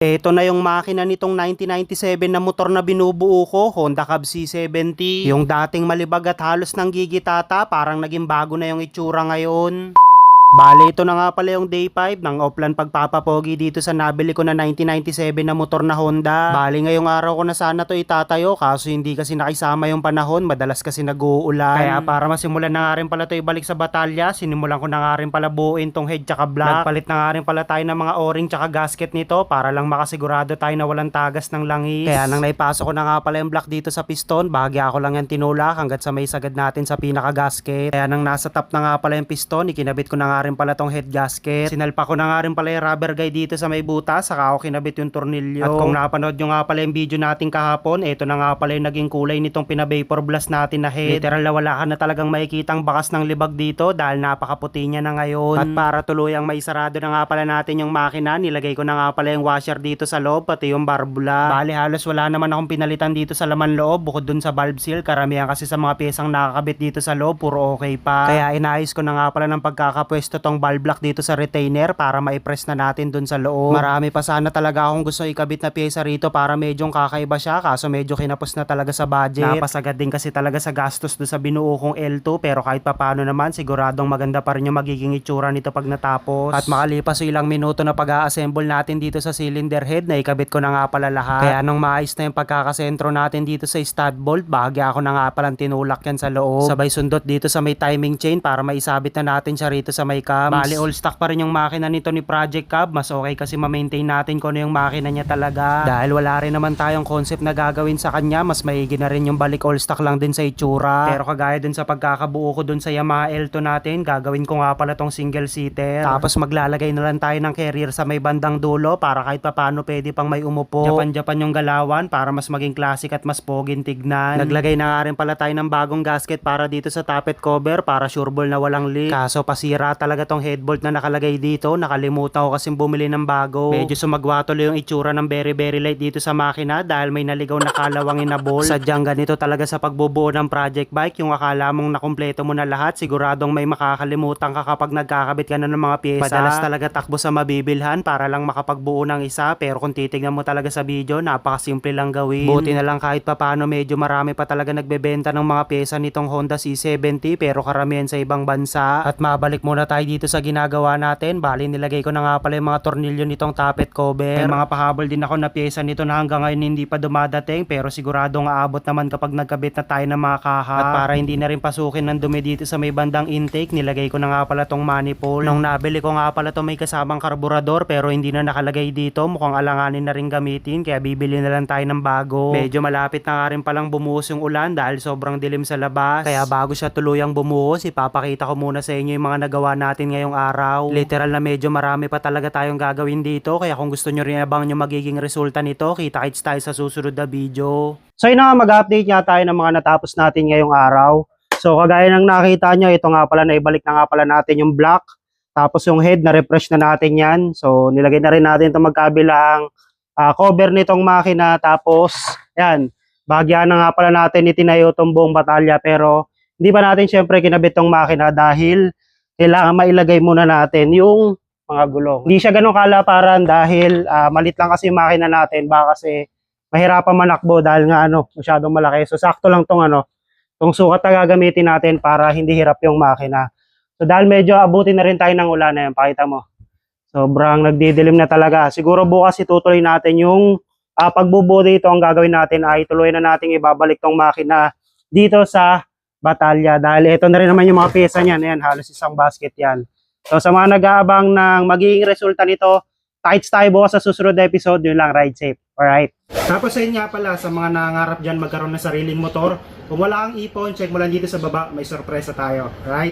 Ito na yung makina nitong 1997 na motor na binubuo ko, Honda Cab C70. Yung dating malibag at halos nang gigitata, parang naging bago na yung itsura ngayon. Bale, ito na nga pala yung day 5 ng offline pagpapapogi dito sa nabili ko na 1997 na motor na Honda. Bale, ngayong araw ko na sana to itatayo kaso hindi kasi nakisama yung panahon, madalas kasi nag-uulan. Kaya para masimulan na nga rin pala to ibalik sa batalya, sinimulan ko na nga rin pala buuin tong head tsaka block. Nagpalit na nga rin pala tayo ng mga o-ring tsaka gasket nito para lang makasigurado tayo na walang tagas ng langis. Kaya nang naipasok ko na nga pala yung block dito sa piston, bahagya ko lang yan tinulak hanggat sa may sagad natin sa pinaka gasket. Kaya nang nasa top na nga pala yung piston, ikinabit ko na nga rin pala tong head gasket. Sinalpa ko na nga rin pala yung rubber guide dito sa may butas, saka ako kinabit yung tornilyo. At kung napanood nyo nga pala yung video natin kahapon, ito na nga pala yung naging kulay nitong pina-vapor blast natin na head. Literal na wala ka na talagang makikitang bakas ng libag dito dahil napakaputi niya na ngayon. At para tuluyang maisarado na nga pala natin yung makina, nilagay ko na nga pala yung washer dito sa loob, pati yung barbula. Bali halos wala naman akong pinalitan dito sa laman loob, bukod dun sa valve seal. Karamihan kasi sa mga piyesang nakakabit dito sa loob, puro okay pa. Kaya inayos ko na nga pala ng pagkakapwesto tong valve block dito sa retainer para maipress na natin dun sa loob. Marami pa sana talaga akong gusto ikabit na pyesa rito para medyo kakaiba siya kaso medyo kinapos na talaga sa budget. Napasagad din kasi talaga sa gastos do sa binuo kong L2 pero kahit papano naman siguradong maganda pa rin yung magiging itsura nito pag natapos. At makalipas yung ilang minuto na pag-a-assemble natin dito sa cylinder head na ikabit ko na nga pala lahat. Kaya nung maayos na yung pagkakasentro natin dito sa stud bolt, bahagya ako na nga palang tinulak yan sa loob. Sabay sundot dito sa may timing chain para maisabit na natin siya rito sa may cams. Bali all stock pa rin yung makina nito ni Project Cab. Mas okay kasi ma-maintain natin kung ano yung makina niya talaga. Dahil wala rin naman tayong concept na gagawin sa kanya, mas maigi na rin yung balik all stock lang din sa itsura. Pero kagaya dun sa pagkakabuo ko dun sa Yamaha L2 natin, gagawin ko nga pala tong single seater. Tapos maglalagay na lang tayo ng carrier sa may bandang dulo para kahit papano pwede pang may umupo. Japan-Japan yung galawan para mas maging classic at mas poging tignan. Naglagay na nga rin pala tayo ng bagong gasket para dito sa tappet cover para sure ball na walang leak. Kaso pasira talaga tong headbolt na nakalagay dito. Nakalimutan ko kasing bumili ng bago. Medyo sumagwa tuloy yung itsura ng very very light dito sa makina dahil may naligaw na kalawangin na ball. Sadyang ganito talaga sa pagbubuo ng project bike. Yung akala mong nakumpleto mo na lahat, siguradong may makakalimutan ka kapag nagkakabit ka na ng mga pyesa. Madalas talaga takbo sa mabibilhan para lang makapagbuo ng isa. Pero kung titignan mo talaga sa video, napakasimple lang gawin. Buti na lang kahit papano medyo marami pa talaga nagbebenta ng mga pyesa nitong Honda C70 pero karamihan sa ibang bansa. At mabalik muna tayo dito sa ginagawa natin. Bali nilagay ko na nga pala yung mga tornilyo nitong tappet cover. May mga pahabol din ako na pyesa nito na hanggang ngayon hindi pa dumadating pero siguradong aabot naman kapag nagkabit na tayo ng mga kaha. At para hindi na rin pasukin ng dumi dito sa may bandang intake, nilagay ko na nga pala tong manifold. Nung nabili ko nga pala to may kasamang karburador pero hindi na nakalagay dito. Mukhang alanganin na rin gamitin kaya bibili na lang tayo ng bago. Medyo malapit na nga rin palang bumuhos yung ulan dahil sobrang dilim sa labas. Kaya bago siya tuluyang bumuhos, ipapakita ko muna sa inyo yung mga nagawa natin ngayong araw. Literal na medyo marami pa talaga tayong gagawin dito kaya kung gusto nyo rin abang yung magiging resulta nito, kita-kits tayo sa susunod na video. So yun na nga, mag-update nga tayo ng mga natapos natin ngayong araw. So kagaya ng nakita nyo, ito nga pala, naibalik na nga pala natin yung block. Tapos yung head, na-refresh na natin yan. So nilagay na rin natin itong magkabilang ah, cover nitong makina. Tapos, yan, bahagyan na nga pala natin itinayo itong buong batalya. Pero hindi pa natin syempre kinabit tong makina dahil kailangan mailagay muna natin yung mga gulong. Hindi siya ganun kalaparan dahil ah, malit lang kasi yung makina natin. Baka kasi mahirapan manakbo dahil nga ano, masyadong malaki. So sakto lang tong ano, tong sukat na gagamitin natin para hindi hirap yung makina. So dahil medyo abutin na rin tayo ng ulan na yan, pakita mo. Sobrang nagdidilim na talaga. Siguro bukas itutuloy natin yung ah, pagbubuo dito. Ang gagawin natin ay tuloy na nating ibabalik tong makina dito sa batalya. Dahil ito na rin naman yung mga pyesa niyan. Ayan, halos isang basket yan. So sa mga nag-aabang ng magiging resulta nito, tights tayo bukas sa susunod na episode. Yun lang, ride safe. Alright. Tapos sa inyo pala, sa mga nangarap dyan magkaroon ng sariling motor, kung wala kang ipon, check mo lang dito sa baba, may sorpresa tayo. Alright?